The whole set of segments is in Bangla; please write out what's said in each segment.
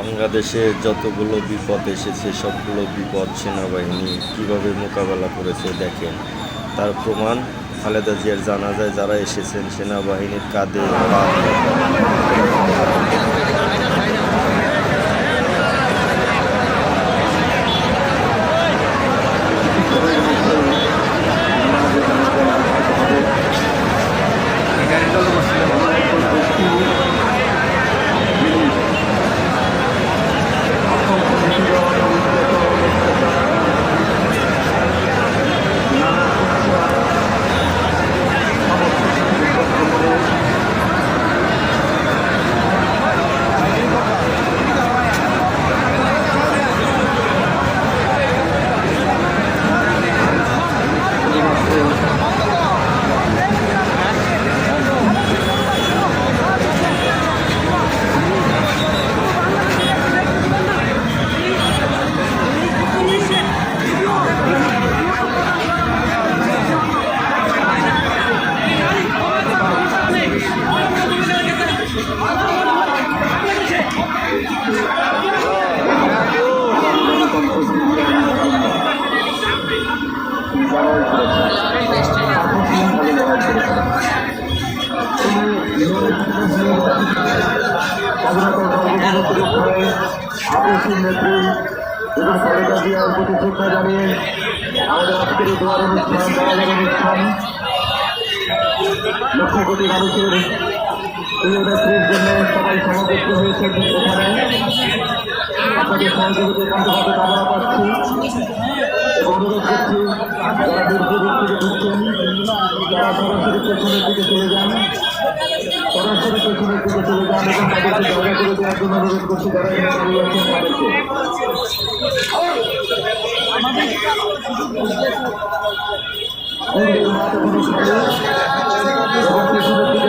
বাংলাদেশে যতগুলো বিপদ এসেছে, সবগুলো বিপদ সেনাবাহিনী কীভাবে মোকাবেলা করেছে দেখেন। তার প্রমাণ খালেদা জিয়ার জানাজায় যারা এসেছেন, সেনাবাহিনীর কাঁধে পা আপসী নেত্রী এবং খালেদা জিয়ার প্রতি শ্রদ্ধা জানিয়ে আমাদের আজকের দোয়ার অনুষ্ঠান দোয়ারের অনুষ্ঠান লক্ষ কোটি মানুষের প্রিয় নেত্রীর জন্য সবাই সমবেত হয়েছেন এখানে আপনাদের সহযোগিতার কান্ডভাবে কামনা পাচ্ছি অনুরোধ করছি তারা সরাসরি পেছনের দিকে চলে যান সরাসরি পেছনের দিকে চলে যান এবং তাদেরকে জায়গা করে দেওয়ার জন্য অনুরোধ করছি যারা এখানে দাঁড়িয়ে আছেন তাদেরকে মন্দিরের মাঠ এখনও এবং পেছনের দিকে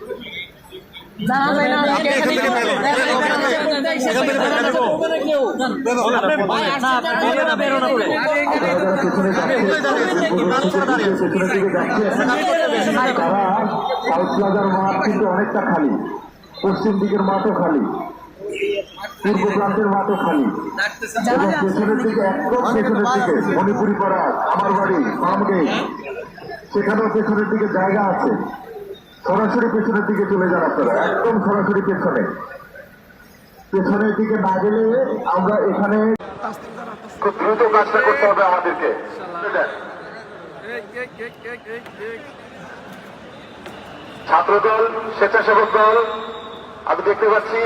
প্লাজার মাঠ কিন্তু অনেকটা খালি। পশ্চিম দিকের মাঠও খালি। পূর্ব প্রান্তের মাঠও খালি। এবং পেছনের দিকে একদম পেছনের দিকে মণিপুরি পাড়া আমার বাড়ি সেখানেও পেছনের দিকে জায়গা আছে। সরাসরি পেছনের দিকে চলে যান আপনারা, একদম সরাসরি পেছনে। পেছনের দিকে না গেলে আমরা এখানে খুব দ্রুত কাজটা করতে হবে আমাদেরকে। ছাত্রদল, স্বেচ্ছাসেবক দল, আমি দেখতে পাচ্ছি